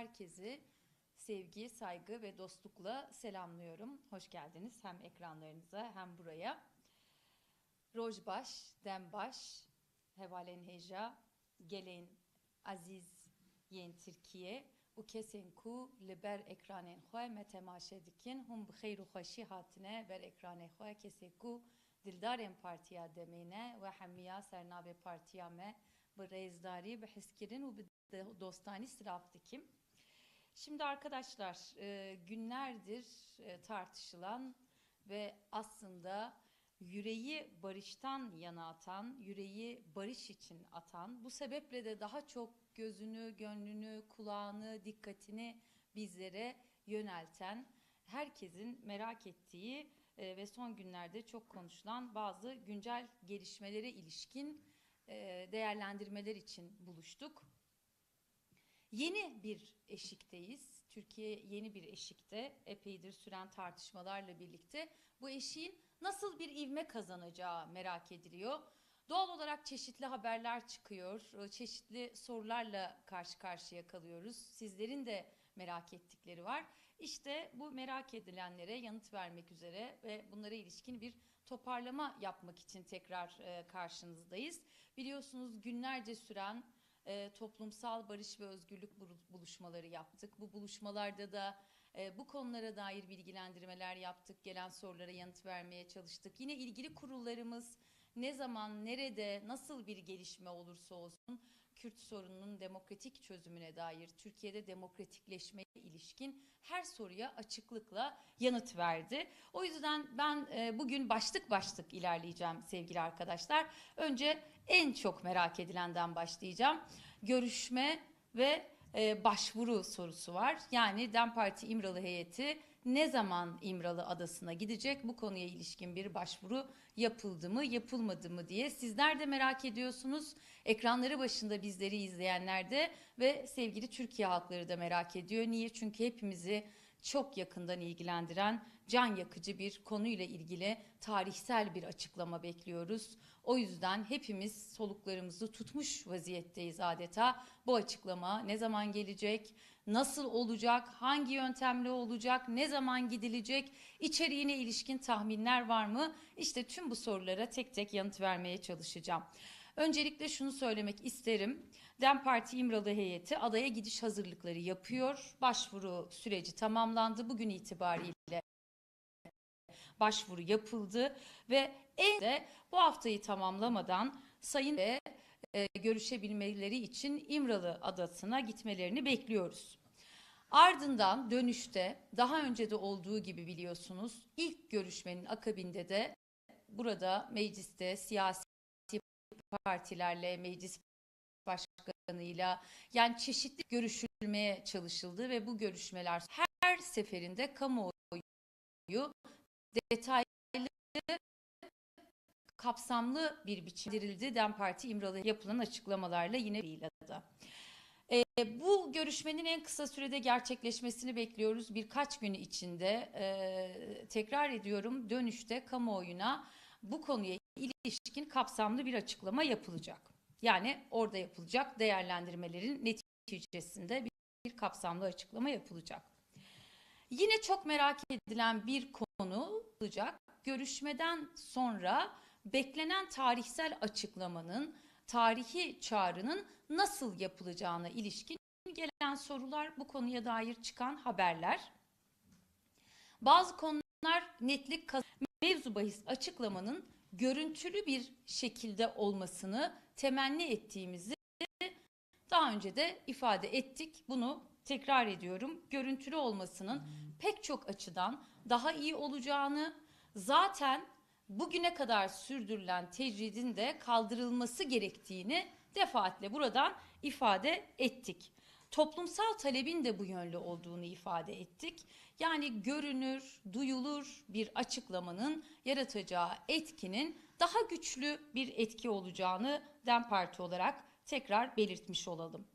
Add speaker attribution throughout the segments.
Speaker 1: herkesi sevgi, saygı ve dostlukla selamlıyorum. Hoş geldiniz hem ekranlarınıza hem buraya. Rojbaş, Dembaş, Hevalen Heja, Geleyn Aziz Yen Türkiye, u kesin ku li ber ekranên xwe me temaşe dikin hûn bi xeyr hatine ber ekranê xwe kesê ku dildarên partiya demê ne ve hemiya sernavê partiya me bi rêzdarî bi hiskirin û bi dikim. Şimdi arkadaşlar e, günlerdir e, tartışılan ve aslında yüreği barıştan yana atan, yüreği barış için atan, bu sebeple de daha çok gözünü, gönlünü, kulağını, dikkatini bizlere yönelten, herkesin merak ettiği e, ve son günlerde çok konuşulan bazı güncel gelişmelere ilişkin değerlendirmeler için buluştuk. Yeni bir eşikteyiz. Türkiye yeni bir eşikte. Epeydir süren tartışmalarla birlikte bu eşiğin nasıl bir ivme kazanacağı merak ediliyor. Doğal olarak çeşitli haberler çıkıyor. Çeşitli sorularla karşı karşıya kalıyoruz. Sizlerin de merak ettikleri var. İşte bu merak edilenlere yanıt vermek üzere ve bunlara ilişkin bir toparlama yapmak için tekrar e, karşınızdayız. Biliyorsunuz günlerce süren e, toplumsal barış ve özgürlük buluşmaları yaptık. Bu buluşmalarda da e, bu konulara dair bilgilendirmeler yaptık. Gelen sorulara yanıt vermeye çalıştık. Yine ilgili kurullarımız ne zaman, nerede, nasıl bir gelişme olursa olsun Kürt sorununun demokratik çözümüne dair Türkiye'de demokratikleşmeye ilişkin her soruya açıklıkla yanıt verdi. O yüzden ben e, bugün başlık başlık ilerleyeceğim sevgili arkadaşlar. Önce en çok merak edilenden başlayacağım. Görüşme ve e, başvuru sorusu var. Yani DEM Parti İmralı heyeti ne zaman İmralı Adası'na gidecek? Bu konuya ilişkin bir başvuru yapıldı mı, yapılmadı mı diye sizler de merak ediyorsunuz. Ekranları başında bizleri izleyenler de ve sevgili Türkiye halkları da merak ediyor. Niye? Çünkü hepimizi çok yakından ilgilendiren can yakıcı bir konuyla ilgili tarihsel bir açıklama bekliyoruz. O yüzden hepimiz soluklarımızı tutmuş vaziyetteyiz adeta. Bu açıklama ne zaman gelecek, nasıl olacak, hangi yöntemle olacak, ne zaman gidilecek, içeriğine ilişkin tahminler var mı? İşte tüm bu sorulara tek tek yanıt vermeye çalışacağım. Öncelikle şunu söylemek isterim. DEM Parti İmralı heyeti adaya gidiş hazırlıkları yapıyor. Başvuru süreci tamamlandı. Bugün itibariyle başvuru yapıldı ve en de bu haftayı tamamlamadan Sayın ve e, görüşebilmeleri için İmralı Adası'na gitmelerini bekliyoruz. Ardından dönüşte daha önce de olduğu gibi biliyorsunuz ilk görüşmenin akabinde de burada mecliste siyasi partilerle, meclis başkanıyla yani çeşitli görüşülmeye çalışıldı ve bu görüşmeler her seferinde kamuoyu detaylı kapsamlı bir biçimde DEM Parti İmralı yapılan açıklamalarla yine da. E, bu görüşmenin en kısa sürede gerçekleşmesini bekliyoruz. Birkaç gün içinde e, tekrar ediyorum dönüşte kamuoyuna bu konuya ilişkin kapsamlı bir açıklama yapılacak. Yani orada yapılacak değerlendirmelerin neticesinde bir, bir kapsamlı açıklama yapılacak. Yine çok merak edilen bir konu olacak. Görüşmeden sonra beklenen tarihsel açıklamanın, tarihi çağrının nasıl yapılacağına ilişkin gelen sorular, bu konuya dair çıkan haberler. Bazı konular netlik mevzu bahis açıklamanın görüntülü bir şekilde olmasını temenni ettiğimizi daha önce de ifade ettik. Bunu tekrar ediyorum. Görüntülü olmasının pek çok açıdan daha iyi olacağını zaten bugüne kadar sürdürülen tecridin de kaldırılması gerektiğini defaatle buradan ifade ettik. Toplumsal talebin de bu yönlü olduğunu ifade ettik. Yani görünür, duyulur bir açıklamanın yaratacağı etkinin daha güçlü bir etki olacağını DEM Parti olarak tekrar belirtmiş olalım.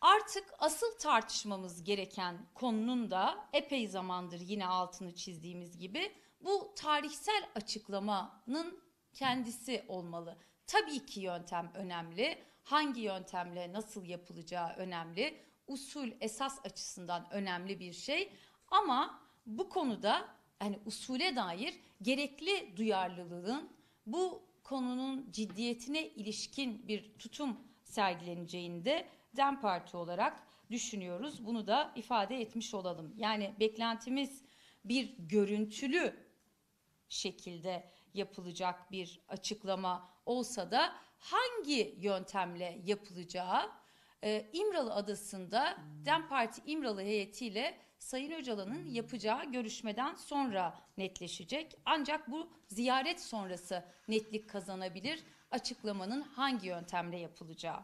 Speaker 1: Artık asıl tartışmamız gereken konunun da epey zamandır yine altını çizdiğimiz gibi bu tarihsel açıklamanın kendisi olmalı. Tabii ki yöntem önemli. Hangi yöntemle nasıl yapılacağı önemli. usul esas açısından önemli bir şey ama bu konuda hani usule dair gerekli duyarlılığın bu konunun ciddiyetine ilişkin bir tutum sergileneceğini de DEM Parti olarak düşünüyoruz. Bunu da ifade etmiş olalım. Yani beklentimiz bir görüntülü şekilde yapılacak bir açıklama olsa da hangi yöntemle yapılacağı e, İmralı Adası'nda DEM Parti İmralı heyetiyle Sayın Öcalan'ın yapacağı görüşmeden sonra netleşecek. Ancak bu ziyaret sonrası netlik kazanabilir açıklamanın hangi yöntemle yapılacağı.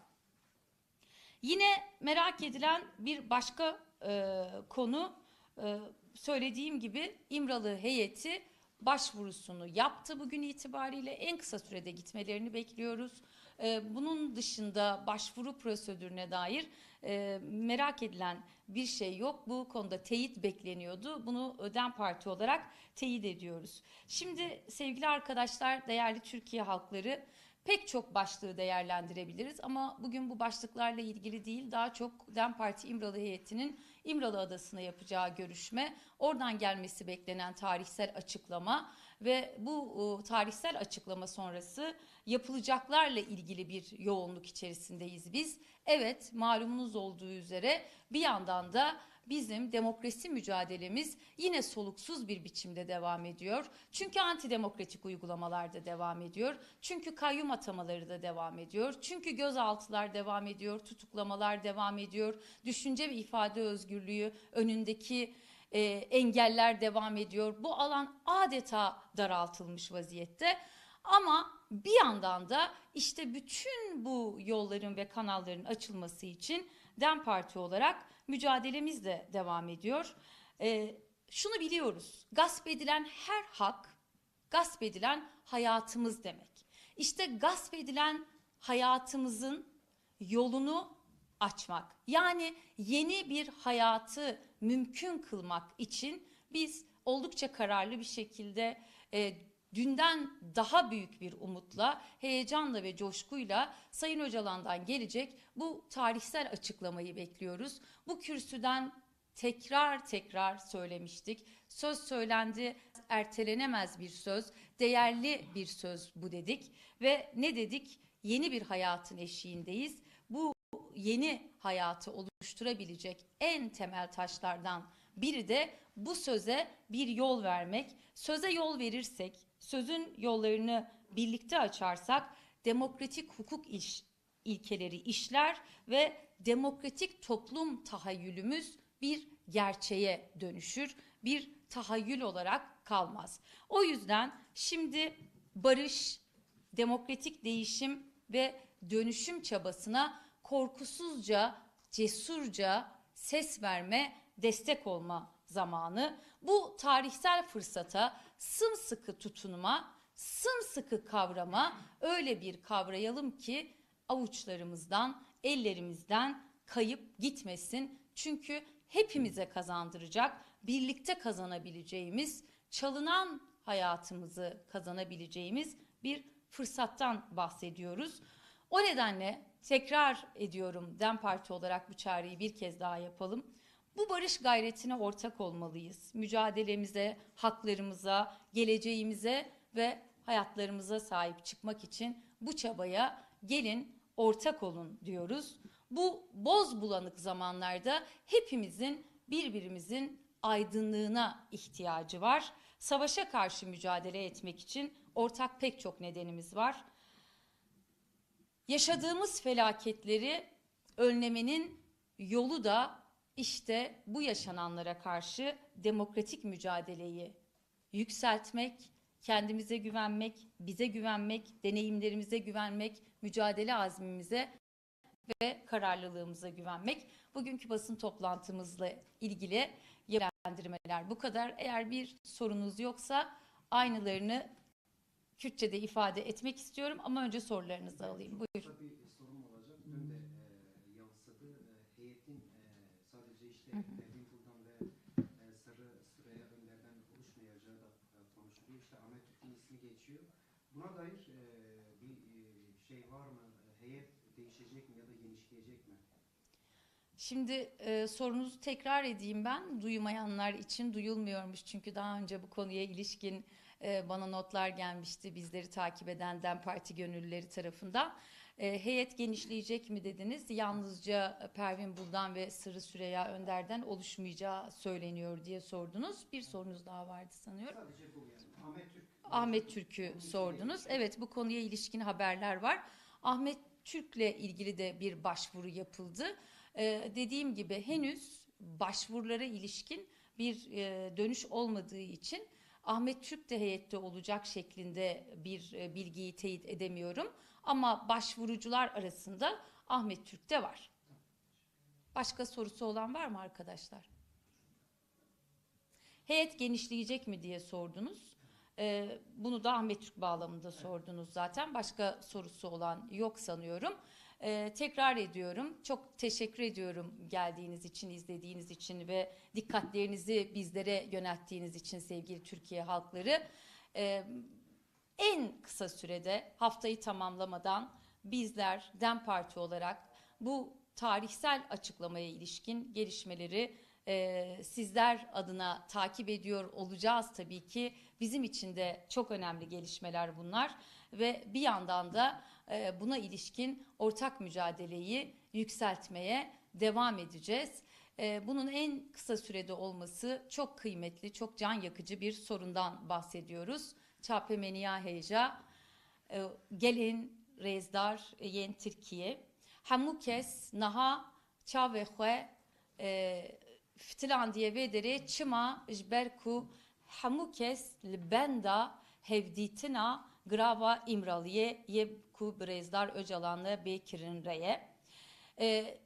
Speaker 1: Yine merak edilen bir başka e, konu e, söylediğim gibi İmralı heyeti başvurusunu yaptı bugün itibariyle en kısa sürede gitmelerini bekliyoruz. E, bunun dışında başvuru prosedürüne dair e, merak edilen bir şey yok. Bu konuda teyit bekleniyordu. Bunu Ödem Parti olarak teyit ediyoruz. Şimdi sevgili arkadaşlar, değerli Türkiye halkları pek çok başlığı değerlendirebiliriz ama bugün bu başlıklarla ilgili değil daha çok DEM Parti İmralı heyetinin İmralı Adası'na yapacağı görüşme, oradan gelmesi beklenen tarihsel açıklama ve bu e, tarihsel açıklama sonrası yapılacaklarla ilgili bir yoğunluk içerisindeyiz biz. Evet malumunuz olduğu üzere bir yandan da bizim demokrasi mücadelemiz yine soluksuz bir biçimde devam ediyor. Çünkü antidemokratik uygulamalar da devam ediyor. Çünkü kayyum atamaları da devam ediyor. Çünkü gözaltılar devam ediyor, tutuklamalar devam ediyor. Düşünce ve ifade özgürlüğü önündeki e, engeller devam ediyor. Bu alan adeta daraltılmış vaziyette. Ama bir yandan da işte bütün bu yolların ve kanalların açılması için DEM Parti olarak mücadelemiz de devam ediyor. Ee, şunu biliyoruz, gasp edilen her hak, gasp edilen hayatımız demek. İşte gasp edilen hayatımızın yolunu açmak, yani yeni bir hayatı mümkün kılmak için biz oldukça kararlı bir şekilde e, dünden daha büyük bir umutla, heyecanla ve coşkuyla Sayın Öcalan'dan gelecek bu tarihsel açıklamayı bekliyoruz. Bu kürsüden tekrar tekrar söylemiştik. Söz söylendi, ertelenemez bir söz, değerli bir söz bu dedik ve ne dedik? Yeni bir hayatın eşiğindeyiz. Bu yeni hayatı oluşturabilecek en temel taşlardan biri de bu söze bir yol vermek. Söze yol verirsek, sözün yollarını birlikte açarsak demokratik hukuk iş, ilkeleri işler ve demokratik toplum tahayyülümüz bir gerçeğe dönüşür. Bir tahayyül olarak kalmaz. O yüzden şimdi barış, demokratik değişim ve dönüşüm çabasına korkusuzca, cesurca ses verme, destek olma zamanı. Bu tarihsel fırsata sımsıkı tutunma, sımsıkı kavrama öyle bir kavrayalım ki avuçlarımızdan, ellerimizden kayıp gitmesin. Çünkü hepimize kazandıracak, birlikte kazanabileceğimiz, çalınan hayatımızı kazanabileceğimiz bir fırsattan bahsediyoruz. O nedenle tekrar ediyorum DEM Parti olarak bu çağrıyı bir kez daha yapalım. Bu barış gayretine ortak olmalıyız. Mücadelemize, haklarımıza, geleceğimize ve hayatlarımıza sahip çıkmak için bu çabaya gelin ortak olun diyoruz. Bu boz bulanık zamanlarda hepimizin birbirimizin aydınlığına ihtiyacı var. Savaşa karşı mücadele etmek için ortak pek çok nedenimiz var. Yaşadığımız felaketleri önlemenin yolu da işte bu yaşananlara karşı demokratik mücadeleyi yükseltmek, kendimize güvenmek, bize güvenmek, deneyimlerimize güvenmek, mücadele azmimize ve kararlılığımıza güvenmek. Bugünkü basın toplantımızla ilgili yönlendirmeler bu kadar. Eğer bir sorunuz yoksa aynılarını Kürtçe'de ifade etmek istiyorum ama önce sorularınızı alayım. Buyurun.
Speaker 2: Bir sorum olacak. Dün de e, yansıdı. E, heyetin e, sadece işte Nevin ve e, Sarı Sıraya Önder'den oluşmayacağı da e, konuşuluyor. İşte Ahmet Türk'ün ismi geçiyor. Buna dair e, bir e, şey var mı? Heyet değişecek mi ya da genişleyecek mi?
Speaker 1: Şimdi e, sorunuzu tekrar edeyim ben. Duymayanlar için duyulmuyormuş. Çünkü daha önce bu konuya ilişkin e, bana notlar gelmişti bizleri takip eden DEM Parti gönüllüleri tarafından. E, heyet genişleyecek mi dediniz? Yalnızca Pervin Buldan ve Sırrı Süreyya Önder'den oluşmayacağı söyleniyor diye sordunuz. Bir sorunuz daha vardı sanıyorum.
Speaker 2: Sadece bu yani. Ahmet Türk.
Speaker 1: Ahmet Türk'ü sordunuz. Evet bu konuya ilişkin haberler var. Ahmet Türk'le ilgili de bir başvuru yapıldı. Ee, dediğim gibi henüz başvurulara ilişkin bir e, dönüş olmadığı için Ahmet Türk de heyette olacak şeklinde bir e, bilgiyi teyit edemiyorum. Ama başvurucular arasında Ahmet Türk de var. Başka sorusu olan var mı arkadaşlar? Heyet genişleyecek mi diye sordunuz. Ee, bunu da Ahmet Türk bağlamında sordunuz zaten. Başka sorusu olan yok sanıyorum. Ee, tekrar ediyorum. Çok teşekkür ediyorum geldiğiniz için, izlediğiniz için ve dikkatlerinizi bizlere yönelttiğiniz için sevgili Türkiye halkları. Ee, en kısa sürede haftayı tamamlamadan bizler DEM Parti olarak bu tarihsel açıklamaya ilişkin gelişmeleri e, sizler adına takip ediyor olacağız tabii ki. Bizim için de çok önemli gelişmeler bunlar ve bir yandan da e, buna ilişkin ortak mücadeleyi yükseltmeye devam edeceğiz. E, bunun en kısa sürede olması çok kıymetli, çok can yakıcı bir sorundan bahsediyoruz. Çapemeniya heyeca, e, gelin rezdar yen Türkiye. Hemû kes naha çave xwe e, fitilan diye vedere çima jber ku hemû kes li benda hevdîtina grava İmralı'ye ye ku Brezdar Öcalan'la Bekirin Reye. E,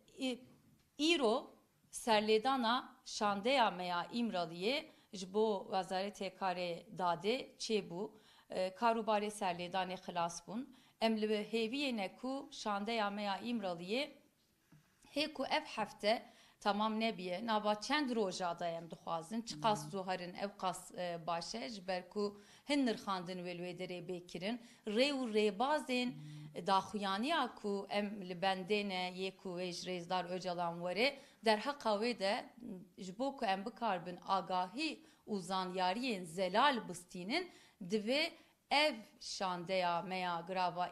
Speaker 1: İro serledana şandeya meya İmralı'ye jbo vazarete kare dade çebu e, karubare serledane xelas bun em li heviyene ku şandeya meya İmralı'ye Hêku ev hefte tamam nebiye nava çend roja da em dixwazin. Çiqas zuharin ev qas e, başe ji ber ku hin nirxandin ve lwêderê bêkirin. Rê û rêbazên daxuyaniya ku em li bendêne yê ku wê ji rêzdar Öcalan were derheqa wê de ji bo ku em bikarbin agahî û zanyariyên zelal bistînin divê ev şandeya meya grava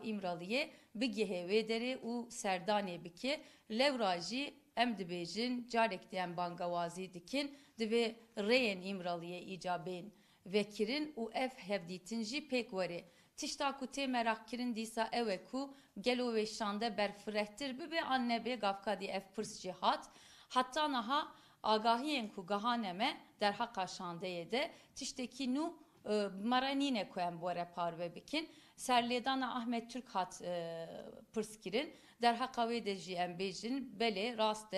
Speaker 1: wê derê û serdanê bike lewra jî em dibêjin carek diyen bangawazî dikin divê rêyên İmralı'ye icabên vekirin û ev hevdîtin jî pêk werê tişta ku merak kirin dîsa ew e ku gelo wê şande berfirehtir. Bibe an nebe gavkadî ev pirs jî hat hatta naha agahiyên ku gahaneme derheqa şandeyê de tiştekî nû e, maranîne ku em were parve bikin serlêdana Ahmet Türk hat e, pirskirin derheqa wê de jî em bêjin belê rast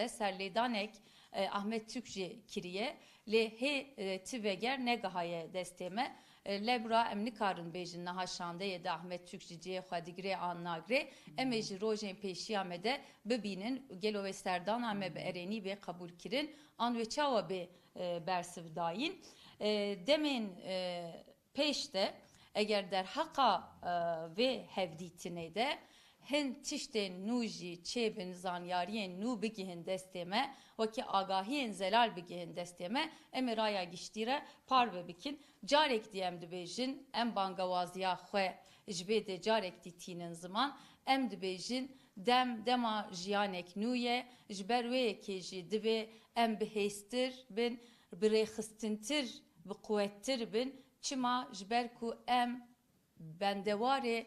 Speaker 1: e Ahmet Türk jî kiriye lê hê e, tiveger negahaye destême e, lebra em nikarin bêjin niha şandeyê de Ahmet Türk jî ciyê xwe digirê an nagirê em ê ji rojên pêşiya me de bibînin gelo wê serdana me bi erênî bê qebûl kirin an wê çawa bê e, bersiv dayîn e, demên e, pêş de eger derheqa e, vê hevdîtinê de hin tiştên nû jî çêbin zanyariyên nû bigihin destê me wekî agahiyên zelal bigihin destê me em ê raya giştîre parve bikin carek diyem dibêjin em bangewaziya xwe ji bê de carek dîtînin ziman em dibêjin dem dema jiyanek nû ye ji ber wê yekê jî divê em bihêstir bin birêxistintir bi quvvettir bin. Çima ji ber ku em bendewarê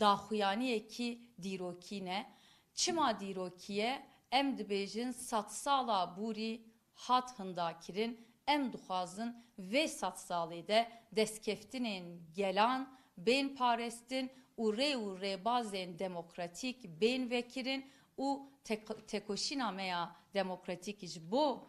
Speaker 1: daxuyaniyekî dîrokî ne çima dîrokiye em dibêjin sat sala bûrî hat hindakirin em dixwazin vê sat salê de destkeftinên gelan bên parestin û rê û rêbazên demokratîk vekirin û tek- tekoşîna meya demokratîk ji bo